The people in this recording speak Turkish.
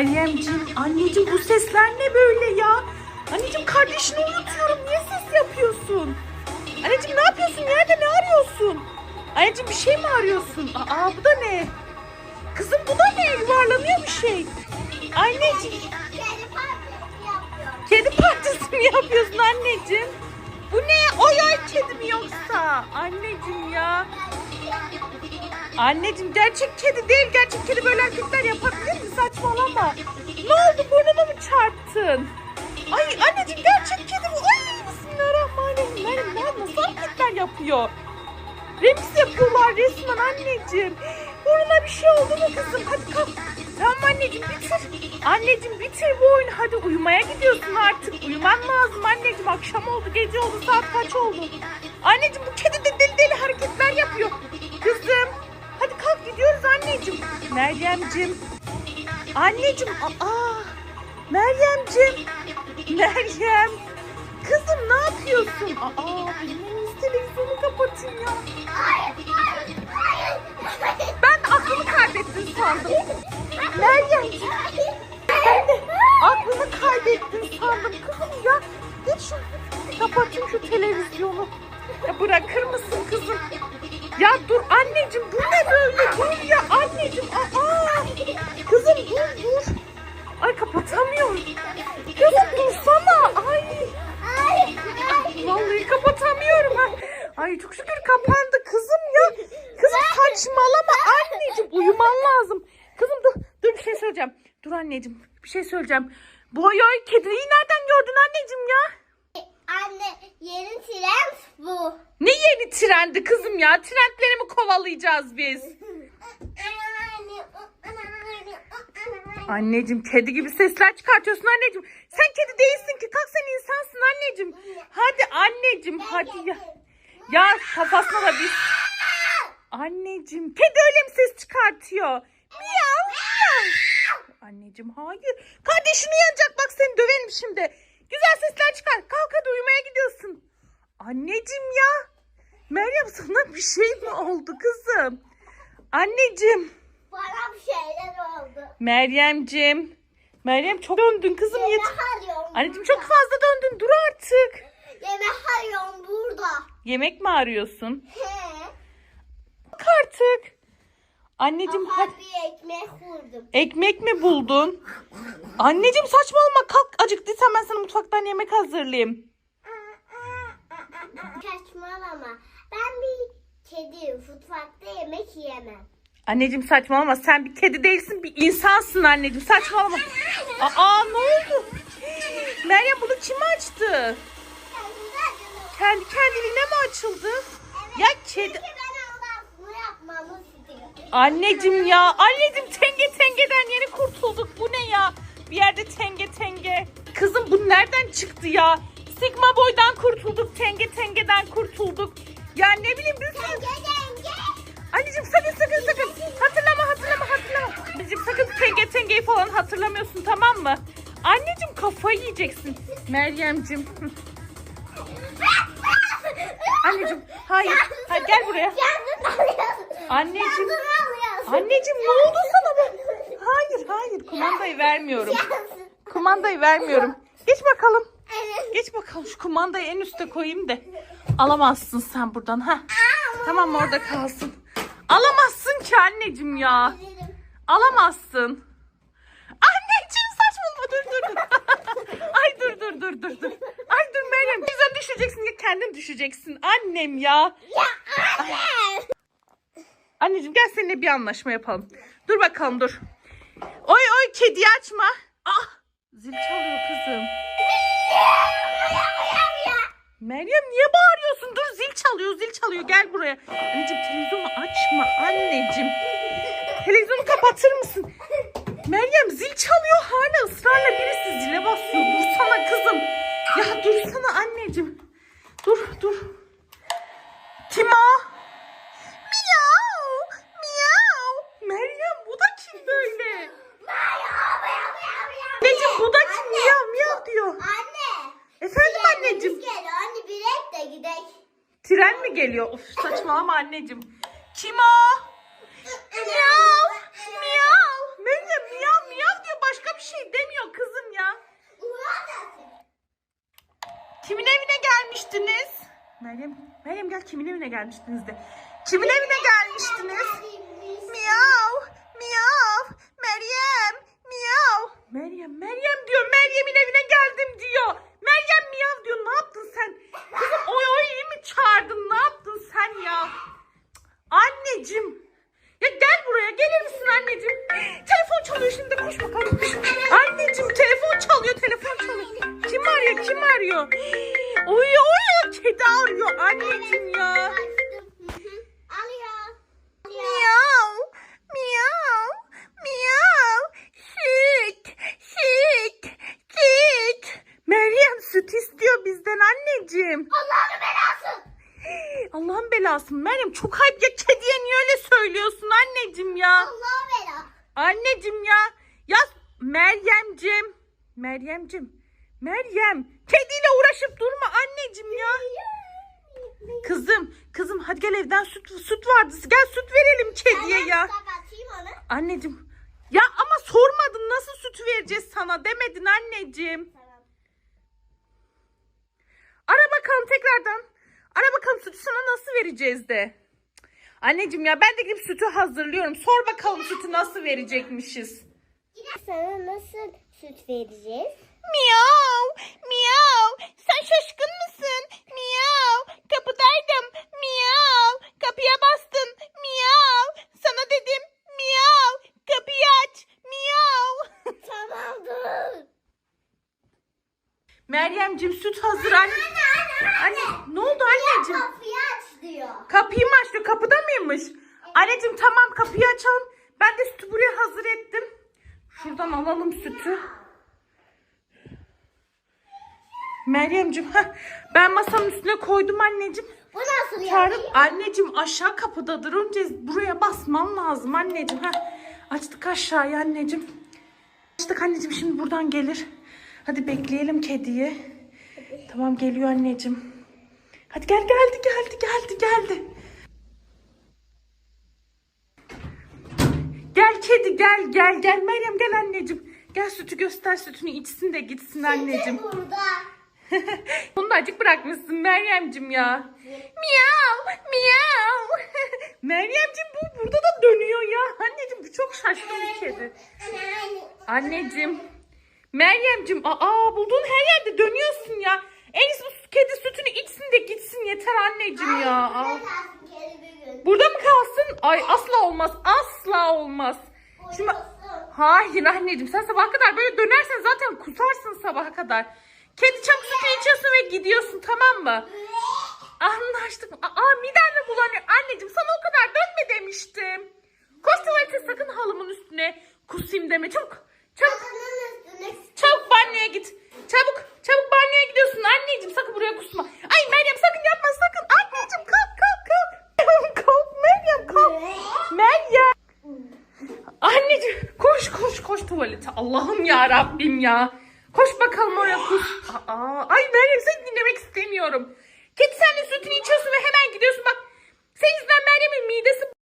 Meryemciğim, anneciğim bu sesler ne böyle ya? Anneciğim kardeşini uyutuyorum. Niye ses yapıyorsun? Anneciğim ne yapıyorsun? Nerede ne arıyorsun? Anneciğim bir şey mi arıyorsun? Aa bu da ne? Kızım bu da ne? Yuvarlanıyor bir şey. Anneciğim kedi partisi mi yapıyorsun anneciğim? Bu ne? Oy oy kedi mi yoksa? Anneciğim ya. Anneciğim gerçek kedi değil. Gerçek kedi böyle hareketler yapabilir mi? Saçmalama. Ne oldu? Burnuna mı çarptın? Ay anneciğim gerçek kedi bu. Ay bismillahirrahmanirrahim. Meryem nasıl hareketler yapıyor? Remix yapıyorlar resmen anneciğim. Burnuna bir şey oldu mu kızım? Hadi kalk. Tamam anneciğim bitir. Anneciğim bitir bu oyunu. Hadi uyumaya gidiyorsun artık. Uyuman lazım anneciğim. Akşam oldu, gece oldu, saat kaç oldu? Anneciğim bu kedi de deli deli hareketler yapıyor. Meryemciğim. Anneciğim. Aa. Meryemciğim. Meryem. Kızım ne yapıyorsun? Aa televizyonu kapatın ya. Ben aklımı kaybettin sandım. Meryem. Ben de aklımı kaybettin sandım. Kızım ya. Geç şu. Kapatayım şu televizyonu. Ya bırakır mısın kızım? Ya dur anneciğim bu ne böyle? Dur ya anneciğim. Aa. Kızım dur dur. Ay kapatamıyorum. Kızım dursana. Ay. Vallahi kapatamıyorum. ha. Ay çok şükür kapandı kızım ya. Kızım saçmalama anneciğim uyuman lazım. Kızım dur dur bir şey söyleyeceğim. Dur anneciğim bir şey söyleyeceğim. Bu ay ay kediyi nereden gördün anneciğim ya? Anne yeni tren bu. Ne yeni trendi kızım ya? Trendleri mi kovalayacağız biz? Anneciğim kedi gibi sesler çıkartıyorsun anneciğim. Sen kedi değilsin ki. Kalk sen insansın anneciğim. Hadi anneciğim hadi ya. Ya kafasına da bir... Anneciğim kedi öyle mi ses çıkartıyor? Miyav miyav. Anneciğim hayır. Kardeşin uyanacak bak seni döverim şimdi. Güzel sesler çıkar. Kalk hadi uyumaya gidiyorsun. Anneciğim ya. Meryem sana bir şey mi oldu kızım? Anneciğim. Bana bir şeyler oldu. Meryemcim. Meryem çok döndün kızım Yemek yeter. arıyorum. Anneciğim çok fazla döndün dur artık. Yemek arıyorum burada. Yemek mi arıyorsun? He. Bak artık. Anneciğim hadi. Aha bir ekmek vurdum. Ekmek mi buldun? Anneciğim saçmalama kalk acıktıysan ben sana mutfaktan yemek hazırlayayım. Saçmalama. Ben bir kediyim. Mutfakta yemek yiyemem. Anneciğim saçmalama sen bir kedi değilsin bir insansın anneciğim saçmalama. Aa ne oldu? Meryem bunu kim açtı? Kendi kendiliğine mi açıldı? Ya kedi... Anneciğim ya. Anneciğim tenge tengeden yeni kurtulduk. Bu ne ya? Bir yerde tenge tenge. Kızım bu nereden çıktı ya? Sigma boydan kurtulduk. Tenge tengeden kurtulduk. Ya ne bileyim bir sürü... Anneciğim sakın sakın sakın. Hatırlama hatırlama hatırlama. Anneciğim sakın tenge tengeyi falan hatırlamıyorsun tamam mı? Anneciğim kafayı yiyeceksin. Meryemcim. Anneciğim hayır. Hayır gel buraya. Anneciğim. Anneciğim ne oldu sana be? Hayır hayır kumandayı vermiyorum. Kumandayı vermiyorum. Geç bakalım. Geç bakalım şu kumandayı en üste koyayım da. Alamazsın sen buradan ha. Tamam orada kalsın. Alamazsın ki anneciğim ya. Alamazsın. Anneciğim saçmalama dur dur dur. Ay dur dur dur dur dur. Ay dur Meryem. Güzel düşeceksin ya kendin düşeceksin. Annem ya. Anneciğim gel seninle bir anlaşma yapalım. Dur bakalım dur. Oy oy kediyi açma. Ah zil çalıyor kızım. Meryem niye bağırıyorsun? Dur zil çalıyor zil çalıyor gel buraya. Anneciğim televizyonu açma anneciğim. Televizyonu kapatır mısın? Meryem zil çalıyor hala ısrarla birisi zile basıyor. Dursana kızım. Ya dursana anneciğim. Dur dur. geliyor. Of saçmalama anneciğim. Kim o? Miyav. Miyav. Meryem miyav miyav diyor. Başka bir şey demiyor kızım ya. Kimin evine gelmiştiniz? Meryem, Meryem gel kimin evine gelmiştiniz de. Kimin evine gelmiştiniz? Miyav. Miyav. Meryem. Miyav. Meryem, Meryem diyor. Meryem'in evine geldim diyor. Meryem miyav diyor. Ne yaptın sen? Çağırdın? Ne yaptın sen ya? Anneciğim. Ya gel buraya. Gelir misin anneciğim? Telefon çalıyor şimdi. Koş bakalım. Anneciğim telefon çalıyor. Telefon çalıyor. Kim arıyor? Kim arıyor? Oy oy. Kedi arıyor anneciğim ya. Alıyor. Miyav, miyav, miyav. Süt, süt, süt. Meryem süt istiyor bizden anneciğim. Allah'ın belası. Allah'ın belası. Meryem çok ayıp ya kediye niye öyle söylüyorsun anneciğim ya? Allah'ın belası. Anneciğim ya. Ya Meryemcim. Meryemcim. Meryem. Kediyle uğraşıp durma anneciğim ya. Kızım, kızım hadi gel evden süt süt vardı. Gel süt verelim kediye Ben ya. Anneciğim. Ya ama sormadın nasıl sütü vereceğiz sana demedin anneciğim. Tamam. Ara bakalım tekrardan. Ara bakalım sütü sana nasıl vereceğiz de. Anneciğim ya ben de gidip sütü hazırlıyorum. Sor bakalım sütü nasıl verecekmişiz. Sana nasıl süt vereceğiz? Miyav, miyav. Sen şaşkın mısın? Miyav. Kapıdaydım. Miyav. Kapıya bastın. Miyav. Sana dedim. Miyav. Kapıyı aç. Miyav. Tamam dur. Meryemcim süt hazır anne. Anne ne oldu anneciğim? Kapıyı aç diyor. Kapıyı mı açtı? Kapıda mıymış? Anneciğim tamam kapıyı açalım. Ben de sütü buraya hazır ettim. Şuradan alalım sütü. Meryemcim heh, ben masanın üstüne koydum anneciğim. Bu nasıl yani? anneciğim aşağı kapıdadır. Önce buraya basman lazım anneciğim. Heh. Açtık aşağıya anneciğim. Açtık anneciğim şimdi buradan gelir. Hadi bekleyelim kediyi. Tamam geliyor anneciğim. Hadi gel geldi geldi geldi geldi. Gel kedi gel gel gel Meryem gel anneciğim. Gel sütü göster sütünü içsin de gitsin anneciğim. Burada. Bunu da acık bırakmışsın Meryem'cim ya. Miyav, miyav. Meryem'cim bu burada da dönüyor ya. Anneciğim bu çok şaşkın bir kedi. Anneciğim. Meryem'cim aa bulduğun her yerde dönüyorsun ya. En iyisi bu kedi sütünü içsin de gitsin yeter anneciğim ya. Aa. Burada mı kalsın? Ay asla olmaz. Asla olmaz. Şimdi Hayır anneciğim sen sabaha kadar böyle dönersen zaten kusarsın sabaha kadar. Kedi çabuk sütü içiyorsun ve gidiyorsun tamam mı? Anlaştık. Aa midem mi bulanıyor? Anneciğim sana o kadar dönme demiştim. Koş tuvalete sakın halımın üstüne kusayım deme. Çabuk. Çabuk. Banyoya git. Çabuk. Çabuk banyoya gidiyorsun anneciğim. Sakın buraya kusma. Ay Meryem sakın yapma sakın. Anneciğim kalk kalk kalk. kalk Meryem kalk. Meryem. Anneciğim koş koş koş tuvalete. Allah'ım ya Rabbim ya. Koş bakalım oraya kus. Aa, ay Meryem seni dinlemek istemiyorum. Kedi sen de sütünü içiyorsun ve hemen gidiyorsun bak. Senin yüzünden Meryem'in midesi